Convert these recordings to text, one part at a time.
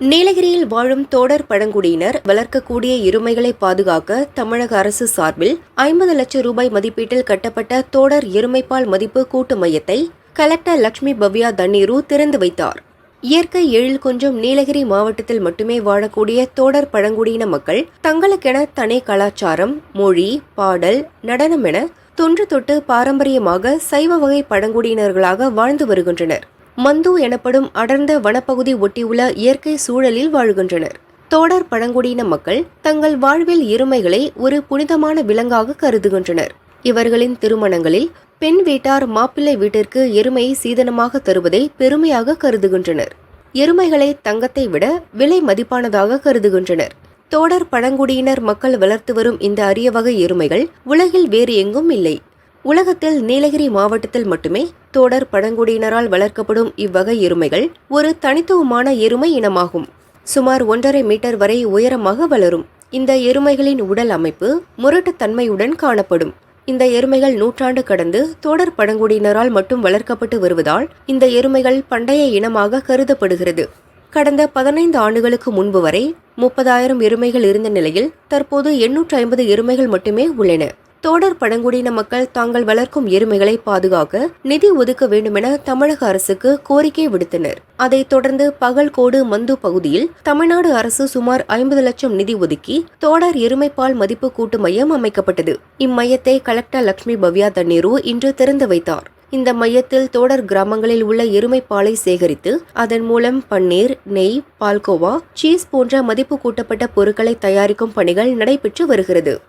நீலகிரியில் வாழும் தோடர் பழங்குடியினர் வளர்க்கக்கூடிய எருமைகளை பாதுகாக்க தமிழக அரசு சார்பில் ஐம்பது லட்சம் ரூபாய் மதிப்பீட்டில் கட்டப்பட்ட தோடர் எருமைப்பால் மதிப்பு கூட்டு மையத்தை கலெக்டர் லட்சுமி பவ்யா தண்ணீரு திறந்து வைத்தார். இயற்கை எழில் கொஞ்சம் நீலகிரி மாவட்டத்தில் மட்டுமே வாழக்கூடிய தோடர் பழங்குடியின மக்கள் தங்களுக்கென தனி கலாச்சாரம் மொழி பாடல் நடனம் என தொன்று தொட்டு பாரம்பரியமாக சைவ வகை பழங்குடியினர்களாக வாழ்ந்து வருகின்றனர். மந்து எனப்படும் அடர்ந்த வனப்பகுதி ஒட்டியுள்ள இயற்கை சூழலில் வாழ்கின்றனர். தோடர் பழங்குடியின மக்கள் தங்கள் வாழ்வில் எருமைகளை ஒரு புனிதமான விலங்காக கருதுகின்றனர். இவர்களின் திருமணங்களில் பெண் வீட்டார் மாப்பிள்ளை வீட்டிற்கு எருமையை சீதனமாக தருவதை பெருமையாக கருதுகின்றனர். எருமைகளை தங்கத்தை விட விலை மதிப்பானதாக கருதுகின்றனர். தோடர் பழங்குடியினர் மக்கள் வளர்த்து வரும் இந்த அரிய வகை எருமைகள் உலகில் வேறு எங்கும் இல்லை. உலகத்தில் நீலகிரி மாவட்டத்தில் மட்டுமே தோடர் பழங்குடியினரால் வளர்க்கப்படும் இவ்வகை எருமைகள் ஒரு தனித்துவமான எருமை இனமாகும். சுமார் ஒன்றரை மீட்டர் வரை உயரமாக வளரும். இந்த எருமைகளின் உடல் அமைப்பு முரட்டுத்தன்மையுடன் காணப்படும். இந்த எருமைகள் நூற்றாண்டு கடந்து தோடர் பழங்குடியினரால் மட்டும் வளர்க்கப்பட்டு வருவதால் இந்த எருமைகள் பண்டைய இனமாக கருதப்படுகிறது. கடந்த பதினைந்து ஆண்டுகளுக்கு முன்பு வரை முப்பதாயிரம் எருமைகள் இருந்த நிலையில் தற்போது எண்ணூற்று ஐம்பது எருமைகள் மட்டுமே உள்ளன. தோடர் பழங்குடியின மக்கள் தாங்கள் வளர்க்கும் எருமைகளை பாதுகாக்க நிதி ஒதுக்க வேண்டுமென தமிழக அரசுக்கு கோரிக்கை விடுத்தனர். அதைத் தொடர்ந்து பகல்கோடு மந்து பகுதியில் தமிழ்நாடு அரசு சுமார் ஐம்பது லட்சம் நிதி ஒதுக்கி தோடர் எருமைப்பால் மதிப்பு கூட்டு மையம் அமைக்கப்பட்டது. இம்மையத்தை கலெக்டர் லட்சுமி பவ்யா தண்ணீரு இன்று திறந்து வைத்தார். இந்த மையத்தில் தோடர் கிராமங்களில் உள்ள எருமை பாலை சேகரித்து அதன் மூலம் பன்னீர் நெய் பால்கோவா சீஸ் போன்ற மதிப்பு கூட்டப்பட்ட பொருட்களை தயாரிக்கும் பணிகள் நடைபெற்று வருகிறது.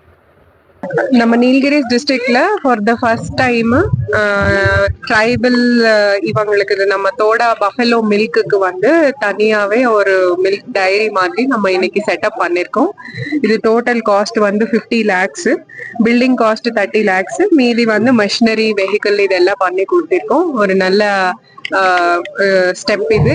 நம்ம நீலகிரிஸ் டிஸ்ட்ரிக்ட்ல for the first time tribal இவங்களுக்கு இது நம்ம தோடா பஃபலோ மில்க்குக்கு வந்து தனியாவே ஒரு மில்க் டைரி மாதிரி நம்ம இன்னைக்கு செட்டப் பண்ணிருக்கோம். இது டோட்டல் காஸ்ட் வந்து fifty lakhs building cost thirty lakhs மீதி வந்து மெஷினரி வெஹிக்கிள் இதெல்லாம் பண்ணி கொடுத்துருக்கோம். ஒரு நல்ல ஸ்டெப் இது.